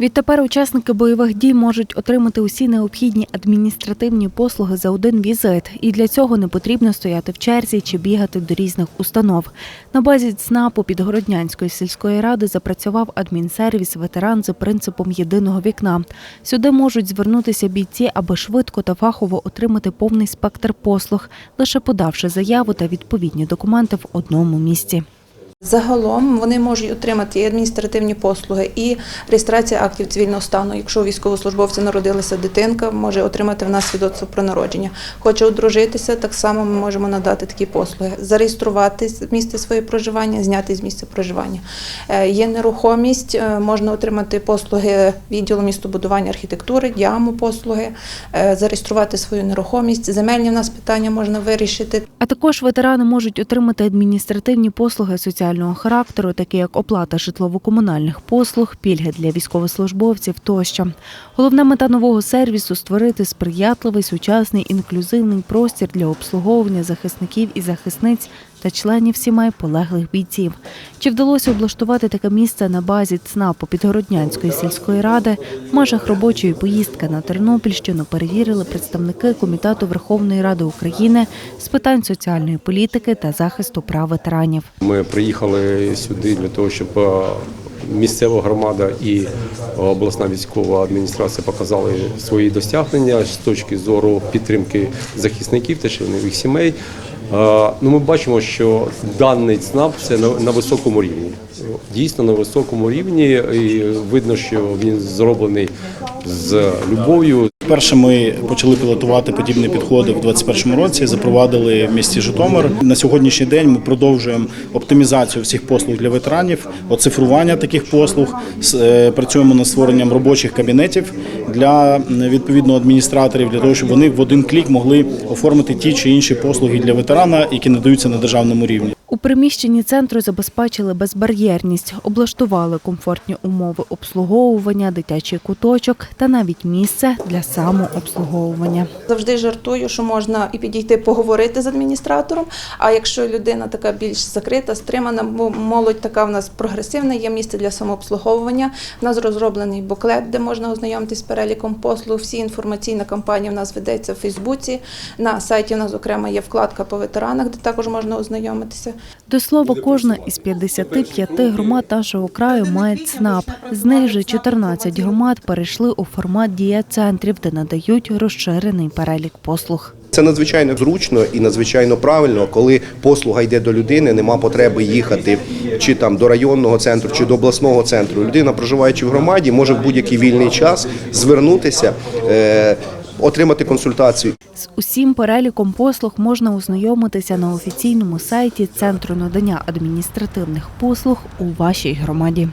Відтепер учасники бойових дій можуть отримати усі необхідні адміністративні послуги за один візит, і для цього не потрібно стояти в черзі чи бігати до різних установ. На базі ЦНАПу Підгороднянської сільської ради запрацював адмінсервіс ветеран за принципом єдиного вікна. Сюди можуть звернутися бійці, аби швидко та фахово отримати повний спектр послуг, лише подавши заяву та відповідні документи в одному місці. Загалом вони можуть отримати і адміністративні послуги, і реєстрація актів цивільного стану. Якщо у військовослужбовця народилася дитинка, може отримати в нас свідоцтво про народження. Хоче одружитися, так само ми можемо надати такі послуги. Зареєструвати місце своє проживання, зняти з місця проживання. Е, Є нерухомість, е, можна отримати послуги відділу містобудування архітектури, діаму послуги, е, зареєструвати свою нерухомість. Земельні в нас питання можна вирішити. А також ветерани можуть отримати адміністративні послуги соціального характеру, такі як оплата житлово-комунальних послуг, пільги для військовослужбовців тощо. Головна мета нового сервісу створити сприятливий, сучасний, інклюзивний простір для обслуговування захисників і захисниць та членів сімей полеглих бійців. Чи вдалося облаштувати таке місце на базі ЦНАПу Підгороднянської сільської ради? В межах робочої поїздки на Тернопільщину перевірили представники Комітету Верховної Ради України з питань соціальної політики та захисту прав ветеранів. Ми приїхали сюди для того, щоб е, місцева громада і обласна військова адміністрація показали свої досягнення з точки зору підтримки захисників та членів їх сімей. Ну, ми бачимо, що даний ЦНАП це на, на високому рівні. Дійсно на високому рівні, і видно, що він зроблений з любов'ю, Перше ми почали пілотувати подібні підходи в 2021 році. Запровадили в місті Житомир. На сьогоднішній день ми продовжуємо оптимізацію всіх послуг для ветеранів, оцифрування таких послуг. Е, Працюємо над створенням робочих кабінетів для відповідно адміністраторів, для того, щоб вони в один клік могли оформити ті чи інші послуги для ветерана, які надаються на державному рівні. У приміщенні центру забезпечили безбар'єрність, облаштували комфортні умови обслуговування, дитячий куточок та навіть місце для самообслуговування. Завжди жартую, що можна і підійти поговорити з адміністратором. А якщо людина така більш закрита, стримана, бо молодь така в нас прогресивна, є місце для самообслуговування. У нас розроблений буклет, де можна ознайомитись з переліком послуг. Всі інформаційна кампанія в нас ведеться в Фейсбуці. На сайті у нас окремо є вкладка по ветеранах, де також можна ознайомитися. До слова, кожна із 55 громад нашого краю має ЦНАП. З них же 14 громад перейшли у формат дія-центрів, де надають розширений перелік послуг. Це надзвичайно зручно і надзвичайно правильно, коли послуга йде до людини, нема потреби їхати чи там до районного центру, чи до обласного центру. Людина, проживаючи в громаді, може в будь-який вільний час звернутися, е, отримати консультацію. З усім переліком послуг можна ознайомитися на офіційному сайті Центру надання адміністративних послуг у вашій громаді.